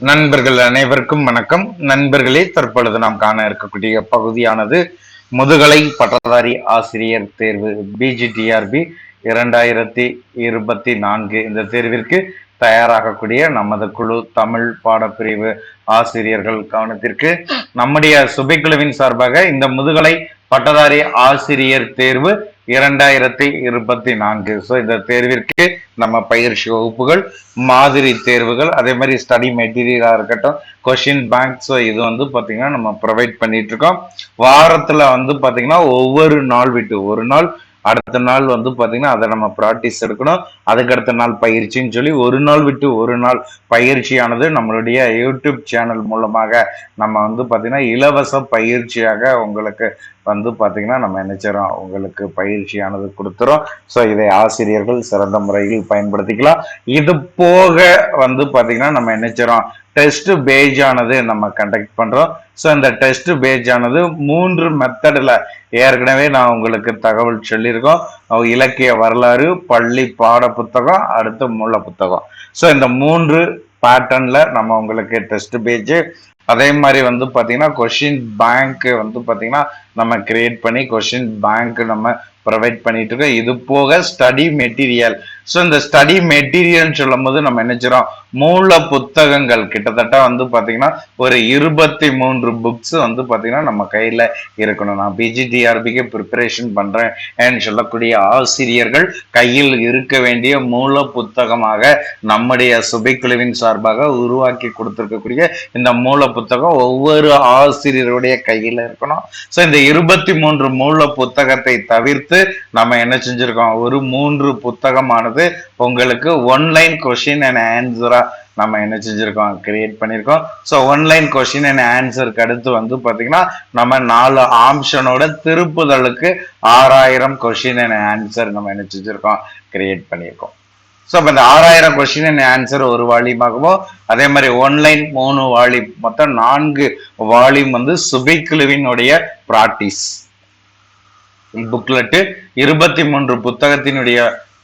நண்பர்கள் அனைவருக்கும் வணக்கம். நண்பர்களே தற்பொழுது நாம் காண இருக்கக்கூடிய பகுதியானது முதுகலை பட்டதாரி ஆசிரியர் தேர்வு பிஜிடிஆர்பி இரண்டாயிரத்தி இருபத்தி நான்கு இந்த தேர்விற்கு தயாராகக்கூடிய நமது குழு தமிழ் பாடப்பிரிவு ஆசிரியர்கள் கவனத்திற்கு நம்முடைய சுபைக்குழுவின் சார்பாக இந்த முதுகலை பட்டதாரி ஆசிரியர் தேர்வு இரண்டாயிரத்தி இருபத்தி நான்கு. ஸோ இந்த தேர்விற்கு நம்ம பயிற்சி வகுப்புகள் மாதிரி தேர்வுகள் அதே மாதிரி ஸ்டடி மெட்டீரியலாக இருக்கட்டும் கொஷின் பேங்க் ஸோ இது வந்து பார்த்தீங்கன்னா நம்ம ப்ரொவைட் பண்ணிட்டு இருக்கோம். வாரத்தில் வந்து பார்த்தீங்கன்னா ஒவ்வொரு நாள் விட்டு ஒரு நாள் அடுத்த நாள் வந்து பார்த்தீங்கன்னா அதை நம்ம ப்ராக்டிஸ் எடுக்கணும். அதுக்கு அடுத்த நாள் பயிற்சின்னு சொல்லி ஒரு நாள் விட்டு ஒரு நாள் பயிற்சியானது நம்மளுடைய யூடியூப் சேனல் மூலமாக நம்ம வந்து பார்த்தீங்கன்னா இலவச பயிற்சியாக உங்களுக்கு வந்து பார்த்தீங்கன்னா நம்ம நினைச்சிடறோம் உங்களுக்கு பயிற்சியானது கொடுத்துறோம். ஸோ இதை ஆசிரியர்கள் சிறந்த முறையில் பயன்படுத்திக்கலாம். இது போக வந்து பார்த்தீங்கன்னா நம்ம நினைச்சிடறோம் டெஸ்ட் பேஜ் ஆனது நம்ம கண்டக்ட் பண்றோம். ஸோ இந்த டெஸ்ட் பேஜ் ஆனது மூன்று மெத்தடில் ஏற்கனவே நான் உங்களுக்கு தகவல் சொல்லியிருக்கோம். இலக்கிய வரலாறு பள்ளி பாட புத்தகம் அடுத்து மூல புத்தகம். ஸோ இந்த மூன்று பேட்டர்ன்ல நம்ம உங்களுக்கு டெஸ்ட் பேஜ் அதே மாதிரி வந்து பார்த்தீங்கன்னா கொஷின் பேங்க் வந்து பார்த்தீங்கன்னா நம்ம கிரியேட் பண்ணி கொஷின் பேங்க் நம்ம ப்ரொவைட் பண்ணிட்டு இருக்கோம். இது போக ஸ்டடி மெட்டீரியல் ஸோ இந்த ஸ்டடி மெட்டீரியல்னு சொல்லும் போது நம்ம நினைச்சிரோம் மூல புத்தகங்கள். கிட்டத்தட்ட வந்து பார்த்தீங்கன்னா ஒரு இருபத்தி மூன்று புக்ஸ் வந்து பார்த்தீங்கன்னா நம்ம கையில் இருக்கணும். நான் பிஜிடிஆர்பிக்கு ப்ரிப்பரேஷன் பண்ணுறேன் சொல்லக்கூடிய ஆசிரியர்கள் கையில் இருக்க வேண்டிய மூல புத்தகமாக நம்முடைய சுபைக்குழுவின் சார்பாக உருவாக்கி கொடுத்துருக்கக்கூடிய இந்த மூல புத்தகம் ஒவ்வொரு ஆசிரியருடைய கையில் இருக்கணும். ஸோ இந்த இருபத்தி மூன்று மூல புத்தகத்தை தவிர்த்து நம்ம என்ன செஞ்சுருக்கோம்? ஒரு மூன்று புத்தகமானது உங்களுக்கு ஒன்லைன் கொஷின் அண்ட் ஆன்சரா நம்ம என்ன செஞ்சிருக்கோம்? கிரியேட் பண்ணியிருக்கோம் so one line question and ஆன்சருக்கு அடுத்து வந்து பார்த்தீங்கன்னா நம்ம நாலு ஆப்ஷனோட திருப்புதலுக்கு ஆறாயிரம் கொஷின் அண்ட் ஆன்சர் நம்ம என்ன செஞ்சிருக்கோம்? கிரியேட் பண்ணியிருக்கோம் ஸோ இப்போ இந்த ஆறாயிரம் கொஸ்டின் அண்ட் ஆன்சர் ஒரு வால்யூமாகவும் அதே மாதிரி ஒன்லைன் மூணு வால்யூம் மொத்தம் நான்கு வால்யூம் வந்து சுபைக்குழுவினுடைய ப்ராக்டிஸ் புக்லெட்டு இருபத்தி மூன்று புத்தகத்தினுடைய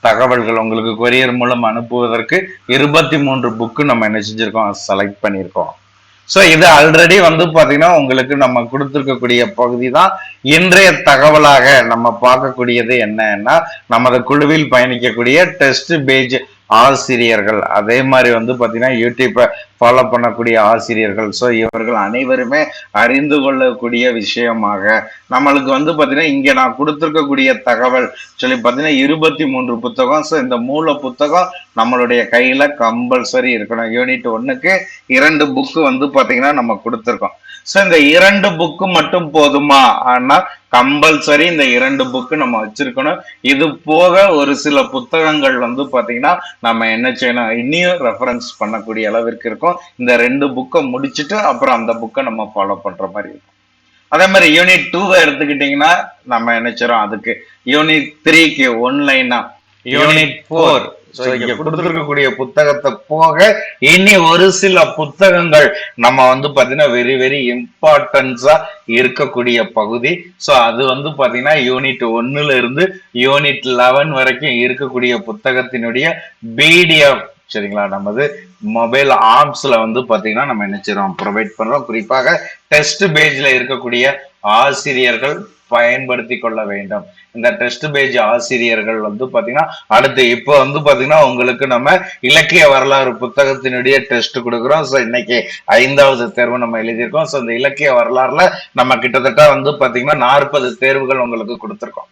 தகவல்கள் உங்களுக்கு கொரியர் மூலம் அனுப்புவதற்கு இருபத்தி மூன்று புக்கு நம்ம என்ன செஞ்சிருக்கோம்? செலக்ட் பண்ணியிருக்கோம் ஸோ இது ஆல்ரெடி வந்து பார்த்தீங்கன்னா உங்களுக்கு நம்ம கொடுத்துருக்கக்கூடிய பகுதி தான். இன்றைய தகவலாக நம்ம பார்க்கக்கூடியது என்னன்னா நமது குழுவில் பயணிக்கக்கூடிய டெஸ்ட் பேஜ் ஆசிரியர்கள். அதே மாதிரி வந்து பார்த்தீங்கன்னா யூடியூப்பை ஃபாலோ பண்ணக்கூடிய ஆசிரியர்கள். ஸோ இவர்கள் அனைவருமே அறிந்து கொள்ளக்கூடிய விஷயமாக நம்மளுக்கு வந்து பார்த்தீங்கன்னா இங்கே நான் கொடுத்துருக்கக்கூடிய தகவல் சொல்லி பார்த்தீங்கன்னா இருபத்தி மூன்று புத்தகம். ஸோ இந்த மூல புத்தகம் நம்மளுடைய கையில் கம்பல்சரி இருக்கணும். யூனிட் ஒன்றுக்கு இரண்டு புக்கு வந்து பார்த்தீங்கன்னா நம்ம கொடுத்துருக்கோம். ஸோ இந்த இரண்டு புக்கு மட்டும் போதுமா? ஆனால் கம்பல்சரி இந்த இரண்டு புக்கு நம்ம வச்சிருக்கணும். இது போக ஒரு சில புத்தகங்கள் வந்து பார்த்தீங்கன்னா நம்ம என்ன செய்யணும்? இனியும் ரெஃபரன்ஸ் பண்ணக்கூடிய அளவிற்கு இருக்கும். இந்த ரெண்டு புக்கை முடிச்சுட்டு அப்புறம் அந்த புக்கை நம்ம ஃபாலோ பண்ற மாதிரி இருக்கும். அதே மாதிரி யூனிட் டூவை எடுத்துக்கிட்டிங்கன்னா நம்ம நினைச்சிரோம் அதுக்கு யூனிட் த்ரீக்கு ஒன்லைனா யூனிட் ஃபோர் இங்க கொடுத்துருக்கக்கூடிய புத்தகத்தை போக இனி ஒரு சில புத்தகங்கள் நம்ம வந்து பாத்தீங்கன்னா வெரி வெரி இம்பார்ட்டன்ஸா இருக்கக்கூடிய பகுதி. ஸோ அது வந்து பாத்தீங்கன்னா யூனிட் ஒன்னுல இருந்து யூனிட் லெவன் வரைக்கும் இருக்கக்கூடிய புத்தகத்தினுடைய பிடிஎஃப் சரிங்களா? நமது மொபைல் ஆப்ஸ்ல வந்து பாத்தீங்கன்னா நம்ம நினைச்சிரோம் ப்ரொவைட் பண்றோம். குறிப்பாக டெஸ்ட் பேஜ்ல இருக்கக்கூடிய ஆசிரியர்கள் பயன்படுத்தி கொள்ள வேண்டும். இந்த டெஸ்ட் பேஜ் ஆசிரியர்கள் வந்து பாத்தீங்கன்னா அடுத்து இப்போ வந்து பாத்தீங்கன்னா உங்களுக்கு நம்ம இலக்கிய வரலாறு புத்தகத்தினுடைய டெஸ்ட் கொடுக்குறோம். ஸோ இன்னைக்கு ஐந்தாவது தேர்வு நம்ம எழுதியிருக்கோம். ஸோ இந்த இலக்கிய வரலாறுல நம்ம கிட்டத்தட்ட வந்து பாத்தீங்கன்னா நாற்பது தேர்வுகள் உங்களுக்கு கொடுத்துருக்கோம்.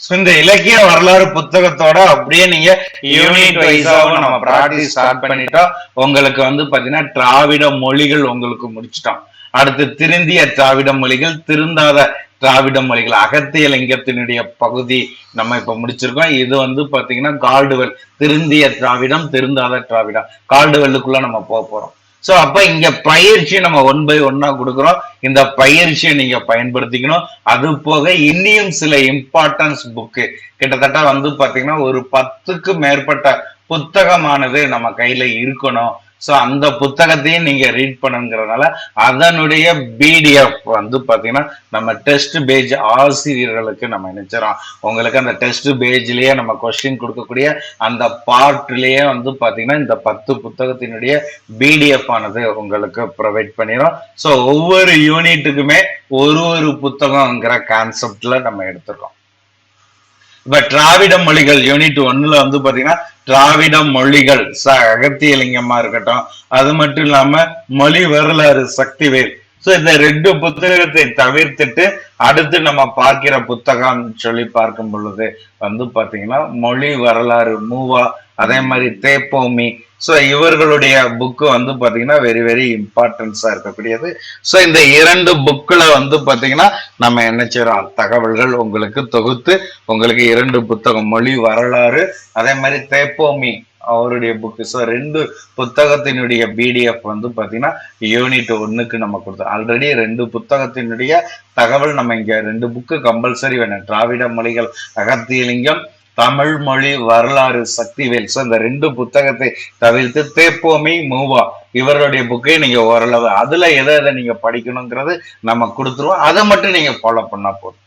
ஸோ இந்த இலக்கிய வரலாறு புத்தகத்தோட அப்படியே நீங்க யூனிட் வைஸாவும் நம்ம ப்ராக்டிஸ் ஸ்டார்ட் பண்ணிட்டோம். உங்களுக்கு வந்து பாத்தீங்கன்னா திராவிட மொழிகள் உங்களுக்கு முடிச்சிட்டோம். அடுத்து திருந்திய திராவிட மொழிகள் திருந்தாத திராவிட மொழிகள் அகத்திய லிங்கத்தினுடைய பகுதி நம்ம இப்ப முடிச்சிருக்கோம். இது வந்து பாத்தீங்கன்னா கால்டுவெல் திருந்திய திராவிடம் திருந்தாத திராவிடம். கால்டுவெல்லுக்குள்ள நம்ம போக போறோம். சோ அப்ப இங்க பயிற்சி நம்ம ஒன் பை ஒன்னா கொடுக்குறோம். இந்த பயிற்சியை நீங்க பயன்படுத்திக்கணும். அது போக இன்னியும் சில இம்பார்ட்டன்ஸ் புக்கு கிட்டத்தட்ட வந்து பாத்தீங்கன்னா ஒரு பத்துக்கு மேற்பட்ட புத்தகமானது நம்ம கையில இருக்கணும். ஸோ அந்த புத்தகத்தையும் நீங்க ரீட் பண்ணுங்கிறதுனால அதனுடைய பிடிஎஃப் வந்து பாத்தீங்கன்னா நம்ம டெஸ்ட் பேஜ் ஆசிரியர்களுக்கு நம்ம நினைச்சிடறோம் உங்களுக்கு அந்த டெஸ்ட் பேஜ்லயே நம்ம கொஸ்டின் கொடுக்கக்கூடிய அந்த பார்ட்லயே வந்து பாத்தீங்கன்னா இந்த பத்து புத்தகத்தினுடைய பிடிஎஃப் ஆனது உங்களுக்கு ப்ரொவைட் பண்ணிடும் ஸோ ஒவ்வொரு யூனிட்டுக்குமே ஒரு ஒரு புத்தகங்கிற கான்செப்ட்ல நம்ம எடுத்துருக்கோம் இப்ப திராவிட மொழிகள் யூனிட் ஒன்னுல வந்து பாத்தீங்கன்னா திராவிட மொழிகள் ச அகத்தியலிங்கமா இருக்கட்டும் அது மட்டும் இல்லாம மொழி வரலாறு சக்திவேல் சோ இந்த ரெண்டு புத்தகத்தை தவிர்த்துட்டு அடுத்து நம்ம பார்க்கிற புத்தகம் சொல்லி பார்க்கும் பொழுது வந்து பாத்தீங்கன்னா மொழி வரலாறு மூவா அதே மாதிரி தேப்போமி ஸோ இவர்களுடைய புக்கு வந்து பார்த்தீங்கன்னா வெரி வெரி இம்பார்ட்டன்ஸாக இருக்கக்கூடியது. ஸோ இந்த இரண்டு புக்கில் வந்து பார்த்தீங்கன்னா நம்ம என்ன செய்கிறோம் தகவல்கள் உங்களுக்கு தொகுத்து உங்களுக்கு இரண்டு புத்தகம் மொழி வரலாறு அதே மாதிரி தேப்போமி அவருடைய புக்கு ஸோ ரெண்டு புத்தகத்தினுடைய பிடிஎஃப் வந்து பார்த்தீங்கன்னா யூனிட் ஒன்றுக்கு நம்ம கொடுத்தோம். ஆல்ரெடி ரெண்டு புத்தகத்தினுடைய தகவல் நம்ம இங்கே ரெண்டு புக்கு கம்பல்சரி வேணும். திராவிட மொழிகள் அகத்தியலிங்கம் தமிழ் மொழி வரலாறு சக்திவேல். ஸோ இந்த ரெண்டு புத்தகத்தை தவிர்த்து தேப்போமி மூவா. இவருடைய புக்கை நீங்க ஓரளவு அதுல எதை எதை நீங்க படிக்கணுங்கிறது நம்ம கொடுத்துருவோம். அதை மட்டும் நீங்க ஃபாலோ பண்ணா போதும்.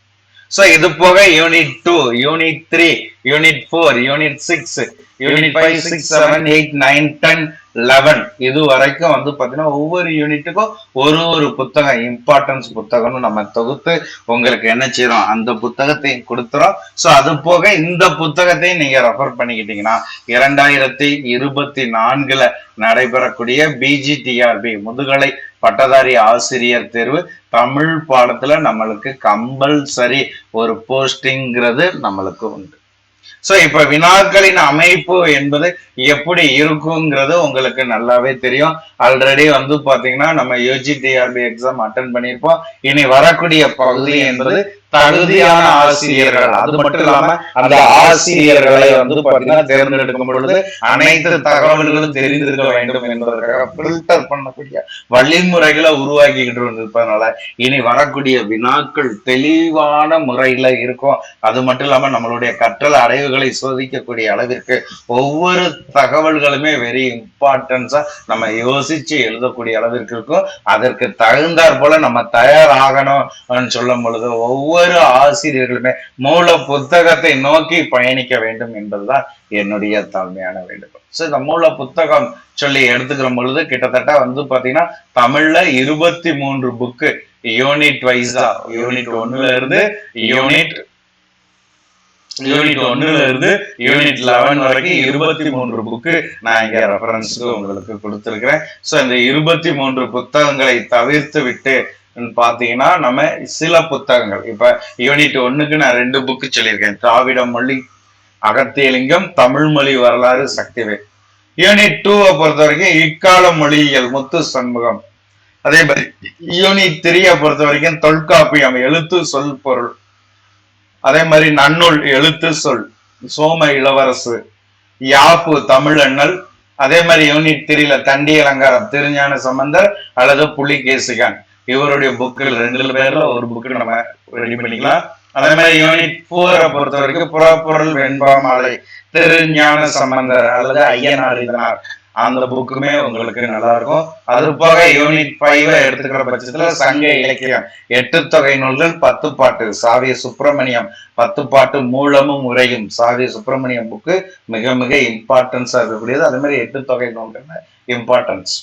ஸோ இது போக unit two unit three unit four unit six unit five six seven eight nine ten eleven இது வரைக்கும் வந்து பாத்தீங்கன்னா ஒவ்வொரு யூனிட்டுக்கும் ஒரு ஒரு புத்தகம் இம்பார்ட்டன்ஸ் புத்தகம்னு நம்ம தொகுத்து உங்களுக்கு என்ன செய்யறோம் அந்த புத்தகத்தையும் கொடுத்துறோம். ஸோ அது போக இந்த புத்தகத்தையும் நீங்க ரெஃபர் பண்ணிக்கிட்டீங்கன்னா இரண்டாயிரத்தி இருபத்தி நான்குல நடைபெறக்கூடிய பிஜிடிஆர்பி முதுகலை பட்டதாரி ஆசிரியர் தேர்வு தமிழ் பாடத்துல நம்மளுக்கு கம்பல்சரி ஒரு போஸ்டிங்கிறது நம்மளுக்கு உண்டு. சோ இப்ப வினாக்களின் அமைப்பு என்பது எப்படி இருக்குங்கிறது உங்களுக்கு நல்லாவே தெரியும். ஆல்ரெடி வந்து பாத்தீங்கன்னா நம்ம யூஜிடிஆர்பி எக்ஸாம் அட்டன் பண்ணியிருப்போம். இனி வரக்கூடிய பகுதி என்பது தகுதியான ஆசிரியர்கள். அது மட்டும் இல்லாம அந்த ஆசிரியர்களை வந்து பாத்தீங்கன்னா தேர்ந்தெடுக்கும் பொழுது அனைத்து தகவல்களும் தெரிந்திருக்க வேண்டும் என்பதற்காக பில்டர் பண்ணக்கூடிய வழிமுறைகளை உருவாக்கிக்கிட்டு இருப்பதனால இனி வரக்கூடிய வினாக்கள் தெளிவான முறையில இருக்கும். அது மட்டும் இல்லாம நம்மளுடைய கற்றல் அடைவுகளை சோதிக்கக்கூடிய அளவிற்கு ஒவ்வொரு தகவல்களுமே வெரி இம்பார்ட்டன்ஸா நம்ம யோசிச்சு எழுதக்கூடிய அளவிற்கு இருக்கும். அதற்கு தகுந்தாற் போல நம்ம தயாராகணும் சொல்லும் பொழுது ஒவ்வொரு ஆசிரியர்களுமே மூல புத்தகத்தை நோக்கி பயணிக்க வேண்டும் என்பதுதான் என்னுடைய தாழ்மையான வேண்டுகோள். ஸோ இந்த மூல புத்தகம் சொல்லி எடுத்துக்கிற பொழுது கிட்டத்தட்ட வந்து பாத்தீங்கன்னா தமிழ்ல இருபத்தி மூன்று புக்கு யூனிட் வைஸா யூனிட் ஒண்ணுல இருந்து யூனிட் யூனிட் ஒன்னுல இருந்து யூனிட் லெவன் வரைக்கும் இருபத்தி மூன்று புக்கு நான் இங்க ரெஃபரன்ஸுக்கு உங்களுக்கு கொடுத்துருக்கிறேன். ஸோ இந்த இருபத்தி மூன்று புத்தகங்களை தவிர்த்து விட்டு பாத்தீங்கன்னா நம்ம சில புத்தகங்கள். இப்ப யூனிட் ஒண்ணுக்கு நான் ரெண்டு புக்கு சொல்லியிருக்கேன். திராவிட மொழி அகத்தியலிங்கம் தமிழ் மொழி வரலாறு சக்திவே யூனிட் டூவை பொறுத்த வரைக்கும் இக்கால மொழியியல் முத்து சண்முகம். அதே மாதிரி யூனிட் த்ரீயை பொறுத்த வரைக்கும் தொல்காப்பியம் எழுத்து சொல் பொருள். அதே மாதிரி நன்னூல் எழுத்து சொல். சோம இளவரசு யாப்பு தமிழண்ணல் அதே மாதிரி யூனிட் த்ரீல தண்டி அலங்காரம் திருஞான சம்பந்தர் அல்லது புலிகேசிகான். இவருடைய புக்கில் ரெண்டு பேர்ல ஒரு புக்கு நம்ம ரெடி பண்ணிக்கலாம். அதே மாதிரி யூனிட் போரை பொறுத்த வரைக்கும் புறப்பொருள் வெண்பா மாலை திருஞான சம்பந்தர் அல்லது ஐயனாரிதனார் அந்த புக்குமே உங்களுக்கு நல்லா இருக்கும் அது போக யூனிட் ஃபைவ் எடுத்துக்கிற பட்சத்துல சங்க இலக்கியம் எட்டு தொகை நூல்கள் பத்து பாட்டு சாவிய சுப்பிரமணியம் பத்து பாட்டு மூலமும் உரையும் சாவிய சுப்பிரமணியம் புக்கு மிக மிக இம்பார்ட்டன்ஸா இருக்கக்கூடியது. அதே மாதிரி எட்டு தொகை நூல்கள் இம்பார்ட்டன்ஸ்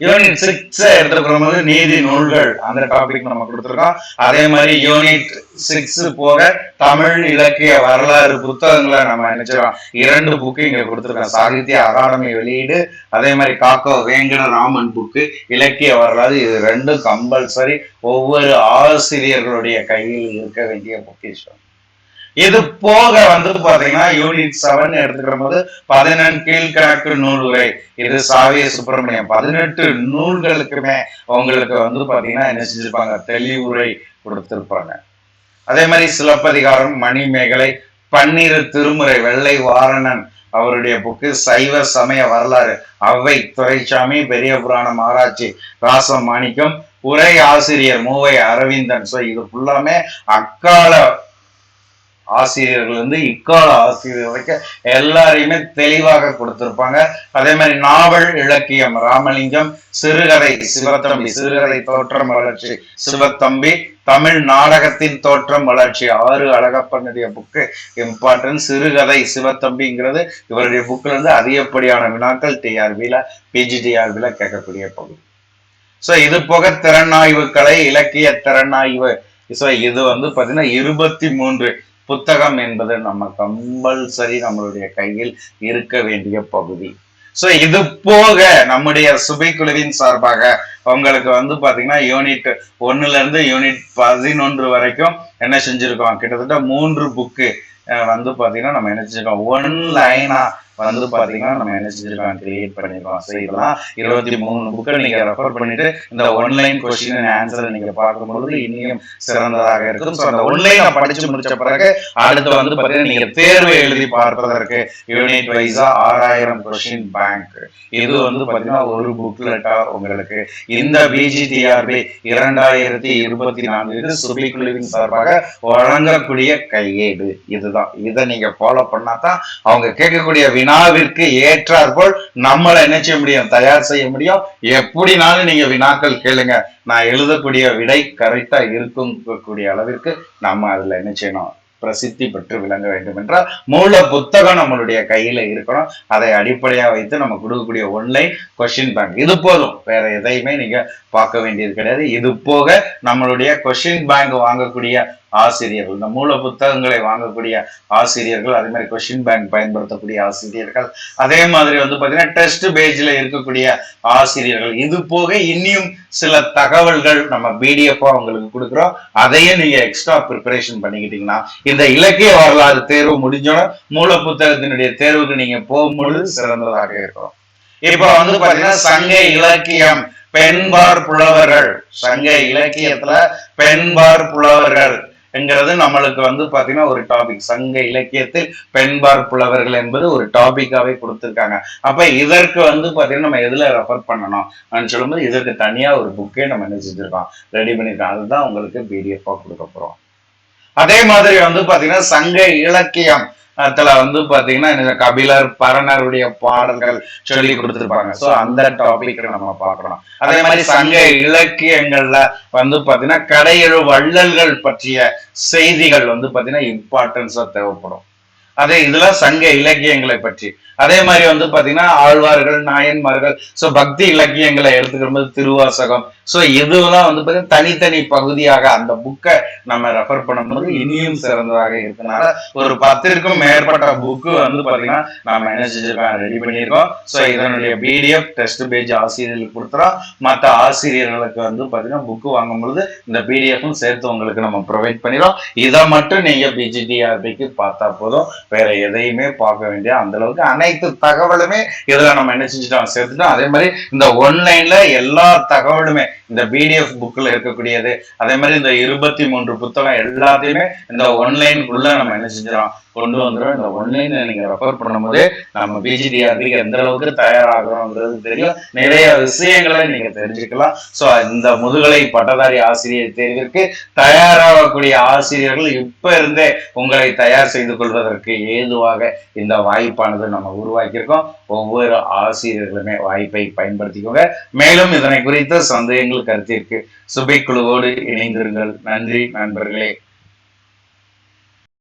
யூனிட் சிக்ஸ் எடுத்துக்கிற போது நீதி நூல்கள். அந்த டாபிக் நம்ம கொடுத்துருக்கோம். அதே மாதிரி யூனிட் சிக்ஸ் போக தமிழ் இலக்கிய வரலாறு புத்தகங்களை நம்ம நினைச்சிடலாம் இரண்டு புக்கு இங்க கொடுத்துருக்கோம். சாகித்ய அகாடமி வெளியீடு அதே மாதிரி காக்கோ வேங்கட ராமன் புக்கு இலக்கிய வரலாறு இது ரெண்டும் கம்பல்சரி ஒவ்வொரு ஆசிரியர்களுடைய கையில் இருக்க வேண்டிய பொக்கிஷம் இது போக வந்து பாத்தீங்கன்னா யூனிட் செவன் எடுத்துக்கிற போது பதினெண் கீழ்கணக்கு நூல்களை. இது சாவிய சுப்பிரமணியம். பதினெட்டு நூல்களுக்குமே உங்களுக்கு வந்து பாத்தீங்கன்னா என்ன செஞ்சிருப்பாங்க? தெளிவுரை கொடுத்திருப்பாங்க. அதே மாதிரி சிலப்பதிகாரம் மணிமேகலை பன்னிரு திருமுறை வெள்ளை வாரணன் அவருடைய புக்கு சைவ சமய வரலாறு அவ்வை துரைசாமி பெரிய புராணம் ஆராய்ச்சி ராச மாணிக்கம் உரை ஆசிரியர் மூவை அரவிந்தன். சோ இது ஃபுல்லாமே அக்கால ஆசிரியர்கள் இருந்து இக்கால ஆசிரியர் வரைக்கும் எல்லாரையுமே தெளிவாக கொடுத்திருப்பாங்க. அதே மாதிரி நாவல் இலக்கியம் ராமலிங்கம் சிறுகதை சிவத்தம்பி சிறுகதை தோற்றம் வளர்ச்சி. சிவத்தம்பி தமிழ் நாடகத்தின் தோற்றம் வளர்ச்சி. ஆறு அழகப்பனுடைய புக்கு இம்பார்ட்டன்ஸ் சிறுகதை சிவத்தம்பிங்கிறது இவருடைய புக்கில் இருந்து அதிகப்படியான வினாக்கள் டிஆர்பியில பிஜிடிஆர்பியில கேட்கக்கூடிய பகுதி. சோ இது போக திறனாய்வு கலை இலக்கிய திறனாய்வு. சோ இது வந்து பாத்தீங்கன்னா இருபத்தி மூன்று புத்தகம் என்பது நம்ம கம்பல்சரி நம்மளுடைய கையில் இருக்க வேண்டிய பகுதி. ஸோ இது போக நம்முடைய சுபைக்குழுவின் சார்பாக உங்களுக்கு வந்து பார்த்தீங்கன்னா யூனிட் ஒன்னுல இருந்து யூனிட் பதினொன்று வரைக்கும் என்ன செஞ்சிருக்கோம்? கிட்டத்தட்ட மூன்று புக்கு வந்து பார்த்தீங்கன்னா நம்ம என்ன செஞ்சிருக்கோம்? ஒன் லைனா வந்து பாத்தீங்கன்னா நம்ம என்ன செஞ்சிருக்கோம் கிரியேட் பண்ணிருக்கோம் ஸோ இதெல்லாம் இருபத்தி மூணு புக்கை நீங்க ரெஃபர் பண்ணிட்டு இந்த ஒன்லைன் கொஸ்டின் ஆன்சர் நீங்க பார்க்கும்பொழுது இன்னும் சிறந்ததாக இருக்கும். ஸோ அந்த ஒன்லைனை படிச்சு முடிச்ச பிறகு அடுத்து வந்து பாத்தீங்கன்னா நீங்க தேர்வு எழுதி பார்ப்பதற்கு யூனிட் வைஸா ஆறாயிரம் கொஸ்டின் பேங்க் இது வந்து பாத்தீங்கன்னா ஒரு புக்லெட்டா உங்களுக்கு. இந்த பிஜிடிஆர்பி இரண்டாயிரத்தி இருபத்தி நான்கு சுபிக்குழுவின் சார்பாக வழங்கக்கூடிய கையேடு. இதுதான். இதை நீங்க ஃபாலோ பண்ணாதான் அவங்க கேட்கக்கூடிய வினாவிற்கு ஏற்றாற்போல் நம்மளை என்ன செய்ய முடியும்? தயார் செய்ய முடியும்? எப்படினாலும் நீங்க வினாக்கள் கேளுங்க. நான் எழுதக்கூடிய விடை கரெக்டா இருக்கும் கூடிய அளவிற்கு நம்ம அதுல என்ன செய்யணும்? பிரசித்தி பெற்று விளங்க வேண்டும் என்றால் மூல புத்தகம் நம்மளுடைய கையில இருக்கணும். அதை அடிப்படையா வைத்து நம்ம கொடுக்கக்கூடிய ஒன்லைன் கொஸ்டின் பேங்க் இது போதும். வேற எதையுமே நீங்க பார்க்க வேண்டியது கிடையாது. இது போக நம்மளுடைய கொஸ்டின் பேங்க் வாங்கக்கூடிய ஆசிரியர்கள் இந்த மூல புத்தகங்களை வாங்கக்கூடிய ஆசிரியர்கள் அதே மாதிரி கொஷின் பேங்க் பயன்படுத்தக்கூடிய ஆசிரியர்கள் அதே மாதிரி வந்து பார்த்தீங்கன்னா டெஸ்ட் பேஜில் இருக்கக்கூடிய ஆசிரியர்கள். இது போக இன்னியும் சில தகவல்கள் நம்ம பிடிஎஃபாக உங்களுக்கு கொடுக்குறோம். அதையும் நீங்கள் எக்ஸ்ட்ரா ப்ரிப்பரேஷன் பண்ணிக்கிட்டீங்கன்னா இந்த இலக்கிய வரலாறு தேர்வு முடிஞ்சோன்னா மூல புத்தகத்தினுடைய தேர்வுக்கு நீங்கள் போகும்பொழுது சிறந்ததாக இருக்கும். இப்போ வந்து பார்த்தீங்கன்னா சங்க இலக்கியம் பெண்பார் புலவர்கள். சங்க இலக்கியத்துல பெண்பார் புலவர்கள். என்கிறது நம்மளுக்கு வந்து பாத்தீங்கன்னா ஒரு டாபிக் சங்க இலக்கியத்தில் பெண்பார் புலவர்கள் என்பது ஒரு டாபிக்காவே கொடுத்துருக்காங்க. அப்ப இதற்கு வந்து பாத்தீங்கன்னா நம்ம எதுல ரெஃபர் பண்ணணும்? சொல்லும்போது இதற்கு தனியா ஒரு புக்கே நம்ம என்ன செஞ்சிருக்கோம்? ரெடி பண்ணிருக்கோம். அதுதான் உங்களுக்கு பிடிஎஃபா கொடுக்க போறோம். அதே மாதிரி வந்து பாத்தீங்கன்னா சங்க இலக்கியம். அதுல வந்து பாத்தீங்கன்னா கபிலர் பரணருடைய பாடல்கள் சொல்லி கொடுத்துருப்பாங்க. சோ அந்த டாபிக் நம்ம பாக்குறோம் அதே மாதிரி சங்க இலக்கியங்கள்ல வந்து பாத்தீங்கன்னா கடையெழு வள்ளல்கள் பற்றிய செய்திகள் வந்து பாத்தீங்கன்னா இம்பார்ட்டன்ஸா தேவைப்படும். அதே இதுல சங்க இலக்கியங்களை பற்றி. அதே மாதிரி வந்து பாத்தீங்கன்னா ஆழ்வார்கள் நாயன்மார்கள் சோ பக்தி இலக்கியங்களை எடுத்துக்கிற திருவாசகம். சோ இதுலாம் வந்து பாத்தீங்கன்னா தனித்தனி பகுதியாக அந்த புக்கை நம்ம ரெஃபர் பண்ணும்போது இனியும் சிறந்ததாக இருக்கனால ஒரு பத்திற்கும் மேற்பட்ட புக்கு வந்து பாத்தீங்கன்னா நம்ம என்ன செஞ்சிருக்கோம் ரெடி பண்ணியிருக்கோம். சோ இதனுடைய பிடிஎஃப் டெஸ்ட் பேஜ் ஆசிரியர்களுக்கு கொடுத்துறோம். மற்ற ஆசிரியர்களுக்கு வந்து பாத்தீங்கன்னா புக்கு வாங்கும் பொழுது இந்த பிடிஎஃப்பும் சேர்த்து உங்களுக்கு நம்ம ப்ரொவைட் பண்ணிடுறோம். இதை மட்டும் நீங்க பிஜிடிஆர்பிக்கு பார்த்தா போதும். வேற எதையுமே பார்க்க வேண்டிய அந்த அளவுக்கு அனைத்து தகவலுமே இதுல நம்ம என்ன செஞ்சுட்டோம்? சேர்த்துட்டோம். அதே மாதிரி இந்த ஒன்லைன்ல எல்லா தகவலுமே இந்த பிடிஎஃப் புக்ல இருக்கக்கூடியது அதே மாதிரி இந்த இருபத்தி மூன்று புத்தகம் எல்லாத்தையுமே இந்த ஒன்லைனுக்குள்ள நம்ம என்ன செஞ்சிடலாம் கொண்டு வந்துடும் இந்த ஒன்லைன்ல நீங்க ரெஃபர் பண்ணும்போது நம்ம பிஜிடிஆர்பிக்கு எந்த அளவுக்கு தயாராகிறோம்ன்றது தெரியும் நிறைய விஷயங்களை நீங்க தெரிஞ்சுக்கலாம். ஸோ இந்த முதுகலை பட்டதாரி ஆசிரியர் தேர்விற்கு தயாராகக்கூடிய ஆசிரியர்கள் இப்ப இருந்தே உங்களை தயார் செய்து கொள்வதற்கு ஏதுவாக இந்த வாய்ப்பானது நம்ம உருவாக்கியிருக்கோம். ஒவ்வொரு ஆசிரியர்களுமே வாய்ப்பை பயன்படுத்திக்கோங்க. மேலும் இதனை குறித்த சந்தேகங்கள் கருத்திற்கு சுபை குழுவோடு இணைந்திருங்கள். நன்றி நண்பர்களே.